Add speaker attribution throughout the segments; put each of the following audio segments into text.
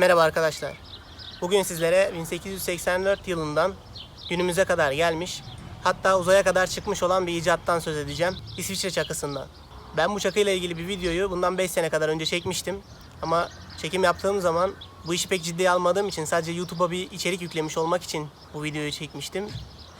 Speaker 1: Merhaba arkadaşlar. Bugün sizlere 1884 yılından günümüze kadar gelmiş, hatta uzaya kadar çıkmış olan bir icattan söz edeceğim. İsviçre çakısından. Ben bu çakıyla ilgili bir videoyu bundan 5 sene kadar önce çekmiştim. Ama çekim yaptığım zaman bu işi pek ciddiye almadığım için sadece YouTube'a bir içerik yüklemiş olmak için bu videoyu çekmiştim.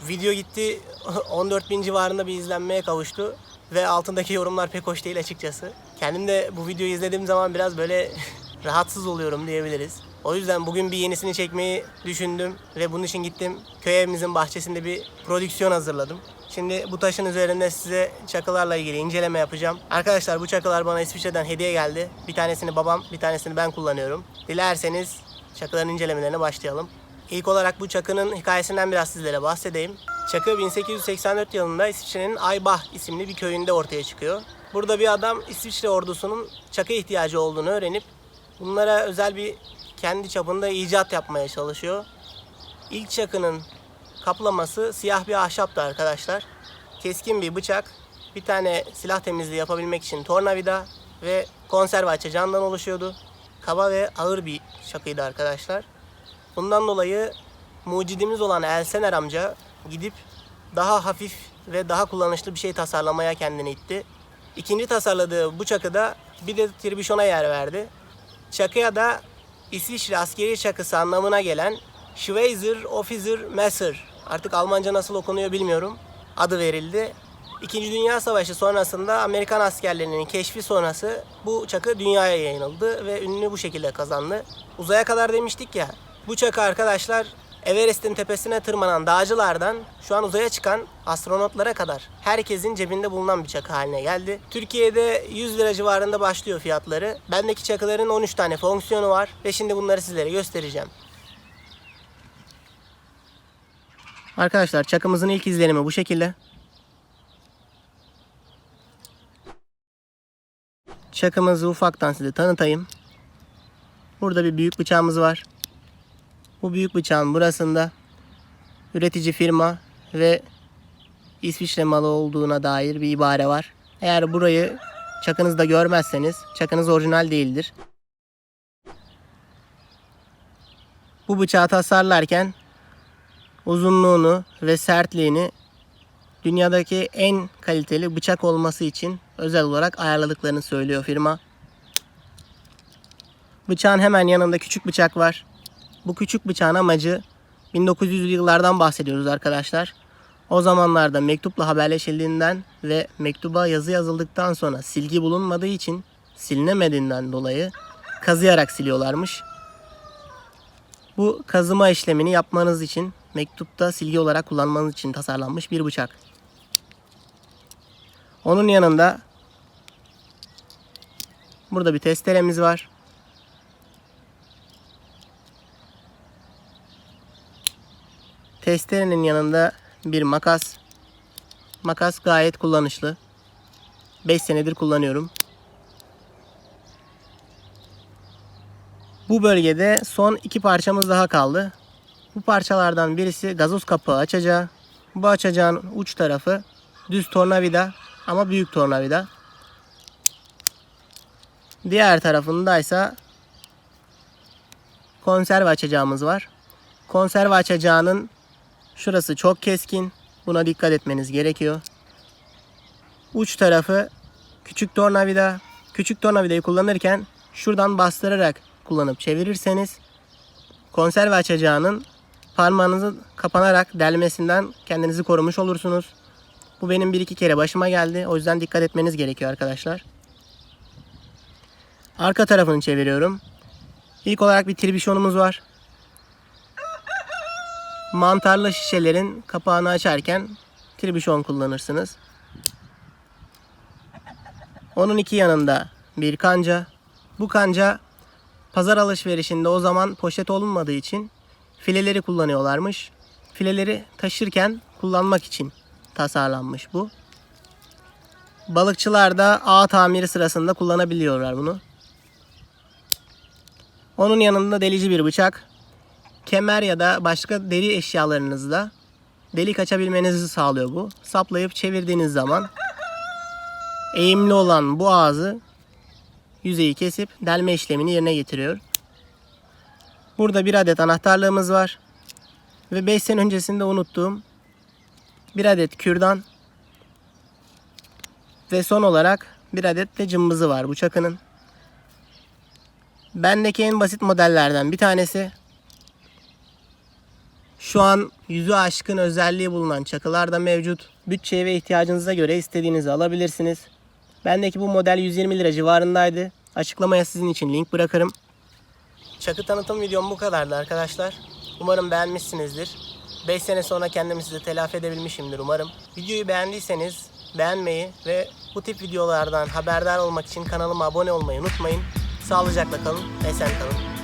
Speaker 1: Video gitti 14 bin civarında bir izlenmeye kavuştu ve altındaki yorumlar pek hoş değil açıkçası. Kendim de bu videoyu izlediğim zaman biraz böyle rahatsız oluyorum diyebiliriz. O yüzden bugün bir yenisini çekmeyi düşündüm ve bunun için gittim köy evimizin bahçesinde bir prodüksiyon hazırladım. Şimdi bu taşın üzerinde size çakılarla ilgili inceleme yapacağım. Arkadaşlar bu çakılar bana İsviçre'den hediye geldi. Bir tanesini babam, bir tanesini ben kullanıyorum. Dilerseniz çakıların incelemelerine başlayalım. İlk olarak bu çakının hikayesinden biraz sizlere bahsedeyim. Çakı 1884 yılında İsviçre'nin Aybach isimli bir köyünde ortaya çıkıyor. Burada bir adam İsviçre ordusunun çakı ihtiyacı olduğunu öğrenip bunlara özel bir kendi çapında icat yapmaya çalışıyor. İlk çakının kaplaması siyah bir ahşaptı arkadaşlar. Keskin bir bıçak, bir tane silah temizliği yapabilmek için tornavida ve konserve açacağından oluşuyordu. Kaba ve ağır bir çakıydı arkadaşlar. Bundan dolayı mucidimiz olan Elsener amca gidip daha hafif ve daha kullanışlı bir şey tasarlamaya kendini itti. İkinci tasarladığı bu çakıda bir de tribüşona yer verdi. Çakıya da İsviçre askeri çakısı anlamına gelen Schweizer Officer Messer artık Almanca nasıl okunuyor bilmiyorum adı verildi. İkinci Dünya Savaşı sonrasında Amerikan askerlerinin keşfi sonrası bu çakı dünyaya yayınlandı ve ününü bu şekilde kazandı. Uzaya kadar demiştik ya. Bu çakı arkadaşlar Everest'in tepesine tırmanan dağcılardan şu an uzaya çıkan astronotlara kadar herkesin cebinde bulunan bir çakı haline geldi. Türkiye'de 100 lira civarında başlıyor fiyatları. Bendeki çakıların 13 tane fonksiyonu var ve şimdi bunları sizlere göstereceğim. Arkadaşlar çakımızın ilk izlenimi bu şekilde. Çakımızı ufaktan size tanıtayım. Burada bir büyük bıçağımız var. Bu büyük bıçağın burasında üretici firma ve İsviçre malı olduğuna dair bir ibare var. Eğer burayı çakınızda görmezseniz çakınız orijinal değildir. Bu bıçağı tasarlarken uzunluğunu ve sertliğini dünyadaki en kaliteli bıçak olması için özel olarak ayarladıklarını söylüyor firma. Bıçağın hemen yanında küçük bıçak var. Bu küçük bıçağın amacı 1900'lü yıllardan bahsediyoruz arkadaşlar. O zamanlarda mektupla haberleşildiğinden ve mektuba yazı yazıldıktan sonra silgi bulunmadığı için silinemediğinden dolayı kazıyarak siliyorlarmış. Bu kazıma işlemini yapmanız için mektupta silgi olarak kullanmanız için tasarlanmış bir bıçak. Onun yanında burada bir testeremiz var. Testerenin yanında bir makas. Makas gayet kullanışlı. 5 senedir kullanıyorum. Bu bölgede son iki parçamız daha kaldı. Bu parçalardan birisi gazoz kapağı açacağı. Bu açacağın uç tarafı düz tornavida ama büyük tornavida. Diğer tarafındaysa konserve açacağımız var. Konserve açacağının şurası çok keskin. Buna dikkat etmeniz gerekiyor. Uç tarafı küçük tornavida. Küçük tornavidayı kullanırken şuradan bastırarak kullanıp çevirirseniz konserve açacağının parmağınızın kapanarak delmesinden kendinizi korumuş olursunuz. Bu benim bir iki kere başıma geldi. O yüzden dikkat etmeniz gerekiyor arkadaşlar. Arka tarafını çeviriyorum. İlk olarak bir tribüşonumuz var. Mantarlı şişelerin kapağını açarken tribüşon kullanırsınız. Onun iki yanında bir kanca. Bu kanca pazar alışverişinde o zaman poşet olmadığı için fileleri kullanıyorlarmış. Fileleri taşırken kullanmak için tasarlanmış bu. Balıkçılar da ağ tamiri sırasında kullanabiliyorlar bunu. Onun yanında delici bir bıçak. Kemer ya da başka deri eşyalarınızda delik açabilmenizi sağlıyor bu. Saplayıp çevirdiğiniz zaman eğimli olan bu ağzı yüzeyi kesip delme işlemini yerine getiriyor. Burada bir adet anahtarlığımız var. Ve 5 sene öncesinde unuttuğum bir adet kürdan ve son olarak bir adet de cımbızı var bu çakının. Bendeki en basit modellerden bir tanesi. Şu an yüzü aşkın özelliği bulunan çakılar da mevcut. Bütçeye ve ihtiyacınıza göre istediğinizi alabilirsiniz. Bendeki bu model 120 lira civarındaydı. Açıklamaya sizin için link bırakırım. Çakı tanıtım videom bu kadardı arkadaşlar. Umarım beğenmişsinizdir. 5 sene sonra kendimi size telafi edebilmişimdir umarım. Videoyu beğendiyseniz beğenmeyi ve bu tip videolardan haberdar olmak için kanalıma abone olmayı unutmayın. Sağlıcakla kalın, esen kalın.